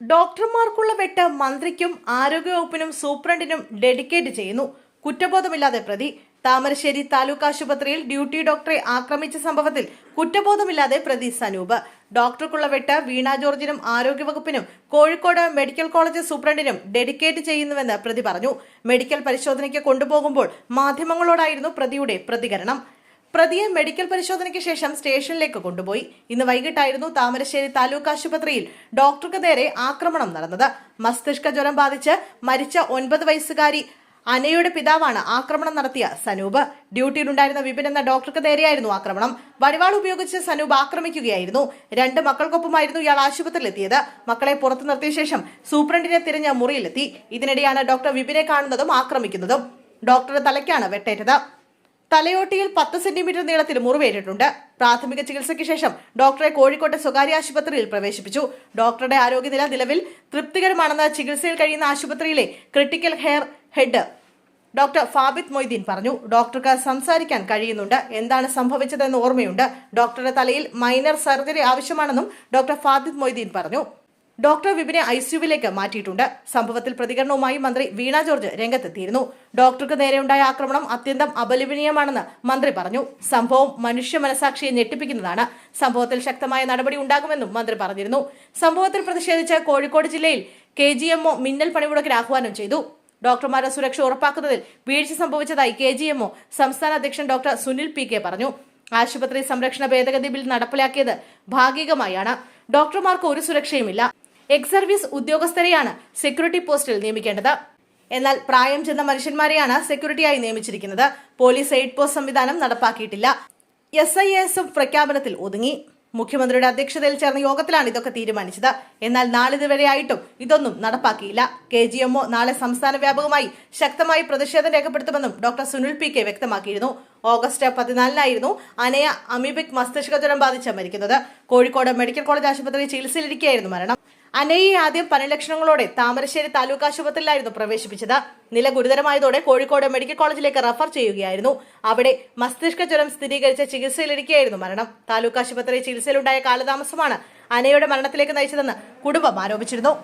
ഡോക്ടർമാർക്കുള്ള വെട്ട് മന്ത്രിക്കും ആരോഗ്യവകുപ്പിനും സൂപ്രണ്ടിനും ഡെഡിക്കേറ്റ് ചെയ്യുന്നു. കുറ്റബോധമില്ലാതെ പ്രതി താമരശ്ശേരി താലൂക്ക് ആശുപത്രിയിൽ ഡ്യൂട്ടി ഡോക്ടറെ ആക്രമിച്ച സംഭവത്തിൽ കുറ്റബോധമില്ലാതെ പ്രതി സനൂപ്. ഡോക്ടർക്കുള്ള വെട്ട് വീണ ജോർജിനും ആരോഗ്യവകുപ്പിനും കോഴിക്കോട് മെഡിക്കൽ കോളേജ് സൂപ്രണ്ടിനും ഡെഡിക്കേറ്റ് ചെയ്യുന്നുവെന്ന് പ്രതി പറഞ്ഞു. മെഡിക്കൽ പരിശോധനയ്ക്ക് കൊണ്ടുപോകുമ്പോൾ മാധ്യമങ്ങളോടായിരുന്നു പ്രതിയുടെ പ്രതികരണം. പ്രതിയെ മെഡിക്കൽ പരിശോധനയ്ക്ക് ശേഷം സ്റ്റേഷനിലേക്ക് കൊണ്ടുപോയി. ഇന്ന് വൈകിട്ടായിരുന്നു താമരശ്ശേരി താലൂക്ക് ആശുപത്രിയിൽ ഡോക്ടർക്ക് നേരെ ആക്രമണം നടന്നത്. മസ്തിഷ്ക ജ്വരം ബാധിച്ച് മരിച്ച ഒൻപത് വയസ്സുകാരി അനയുടെ പിതാവാണ് ആക്രമണം നടത്തിയ സനൂപ്. ഡ്യൂട്ടിയിലുണ്ടായിരുന്ന വിപിൻ എന്ന ഡോക്ടർക്ക് നേരെയായിരുന്നു ആക്രമണം. വടിവാൾ ഉപയോഗിച്ച് സനൂപ് ആക്രമിക്കുകയായിരുന്നു. രണ്ട് മക്കൾക്കൊപ്പമായിരുന്നു ഇയാൾ ആശുപത്രിയിലെത്തിയത്. മക്കളെ പുറത്തു നിർത്തിയ ശേഷം സൂപ്രണ്ടിനെ തിരഞ്ഞ മുറിയിലെത്തി. ഇതിനിടെയാണ് ഡോക്ടർ വിപിനെ കാണുന്നതും ആക്രമിക്കുന്നതും. ഡോക്ടറുടെ തലയ്ക്കാണ് വെട്ടേറ്റത്. തലയോട്ടിയിൽ പത്ത് സെന്റിമീറ്റർ നീളത്തിൽ മുറിവേറ്റിട്ടുണ്ട്. പ്രാഥമിക ചികിത്സയ്ക്ക് ശേഷം ഡോക്ടറെ കോഴിക്കോട്ടെ സ്വകാര്യ ആശുപത്രിയിൽ പ്രവേശിപ്പിച്ചു. ഡോക്ടറുടെ ആരോഗ്യനില നിലവിൽ തൃപ്തികരമാണെന്ന് ചികിത്സയിൽ കഴിയുന്ന ആശുപത്രിയിലെ critical care head doctor Fabith Moitheen പറഞ്ഞു. ഡോക്ടർക്ക് സംസാരിക്കാൻ കഴിയുന്നുണ്ട്. എന്താണ് സംഭവിച്ചതെന്ന് ഓർമ്മയുണ്ട്. ഡോക്ടറുടെ തലയിൽ മൈനർ സർജറി ആവശ്യമാണെന്നും ഡോക്ടർ ഫാബിത് മൊയ്തീൻ പറഞ്ഞു. ഡോക്ടർ വിപിനെ ഐസിയുവിലേക്ക് മാറ്റിയിട്ടുണ്ട്. സംഭവത്തിൽ പ്രതികരണവുമായി മന്ത്രി വീണ ജോർജ് രംഗത്തെത്തിയിരുന്നു. ഡോക്ടർക്ക് നേരെയുണ്ടായ ആക്രമണം അത്യന്തം അപലപനീയമാണെന്ന് മന്ത്രി പറഞ്ഞു. സംഭവം മനുഷ്യ മനസാക്ഷിയെ ഞെട്ടിപ്പിക്കുന്നതാണ്. സംഭവത്തിൽ ശക്തമായ നടപടി ഉണ്ടാകുമെന്നും മന്ത്രി പറഞ്ഞിരുന്നു. സംഭവത്തിൽ പ്രതിഷേധിച്ച് കോഴിക്കോട് ജില്ലയിൽ കെ ജി എംഒ മിന്നൽ പണിമുടക്കിന് ആഹ്വാനം ചെയ്തു. ഡോക്ടർമാരുടെ സുരക്ഷ ഉറപ്പാക്കുന്നതിൽ വീഴ്ച സംഭവിച്ചതായി കെ ജി എംഒ സംസ്ഥാന അധ്യക്ഷൻ ഡോക്ടർ സുനിൽ പി കെ പറഞ്ഞു. ആശുപത്രി സംരക്ഷണ ഭേദഗതി ബിൽ നടപ്പിലാക്കിയത് ഭാഗികമായാണ്. ഡോക്ടർമാർക്ക് ഒരു സുരക്ഷയുമില്ല. എക്സ് സർവീസ് ഉദ്യോഗസ്ഥരെയാണ് സെക്യൂരിറ്റി പോസ്റ്റിൽ നിയമിക്കേണ്ടത്. എന്നാൽ പ്രായം ചെന്ന മനുഷ്യന്മാരെയാണ് സെക്യൂരിറ്റിയായി നിയമിച്ചിരിക്കുന്നത്. പോലീസ് എയ്ഡ് പോസ്റ്റ് സംവിധാനം നടപ്പാക്കിയിട്ടില്ല. എസ് ഐ എസും പ്രഖ്യാപനത്തിൽ ഒതുങ്ങി. മുഖ്യമന്ത്രിയുടെ അധ്യക്ഷതയിൽ ചേർന്ന യോഗത്തിലാണ് ഇതൊക്കെ തീരുമാനിച്ചത്. എന്നാൽ നാളിതുവരെയായിട്ടും ഇതൊന്നും നടപ്പാക്കിയില്ല. കെ ജി എംഒ നാളെ സംസ്ഥാന വ്യാപകമായി ശക്തമായി പ്രതിഷേധം രേഖപ്പെടുത്തുമെന്നും ഡോക്ടർ സുനിൽ പി കെ വ്യക്തമാക്കിയിരുന്നു. ഓഗസ്റ്റ് പതിനാലിനായിരുന്നു അനയ അമീബിക് മസ്തിഷ്ക ജ്വരം ബാധിച്ച് മരിക്കുന്നത്. കോഴിക്കോട് മെഡിക്കൽ കോളേജ് ആശുപത്രിയിൽ ചികിത്സയിലിരിക്കുകയായിരുന്നു മരണം. അനയെ ആദ്യം പനിലക്ഷണങ്ങളോടെ താമരശ്ശേരി താലൂക്ക് ആശുപത്രിയിലായിരുന്നു പ്രവേശിപ്പിച്ചത്. നില ഗുരുതരമായതോടെ കോഴിക്കോട് മെഡിക്കൽ കോളേജിലേക്ക് റഫർ ചെയ്യുകയായിരുന്നു. അവിടെ മസ്തിഷ്ക ജ്വരം സ്ഥിരീകരിച്ച ചികിത്സയിലിരിക്കുകയായിരുന്നു മരണം. താലൂക്ക് ആശുപത്രി ചികിത്സയിലുണ്ടായ കാലതാമസമാണ് അനയുടെ മരണത്തിലേക്ക് നയിച്ചതെന്ന് കുടുംബം ആരോപിച്ചിരുന്നു.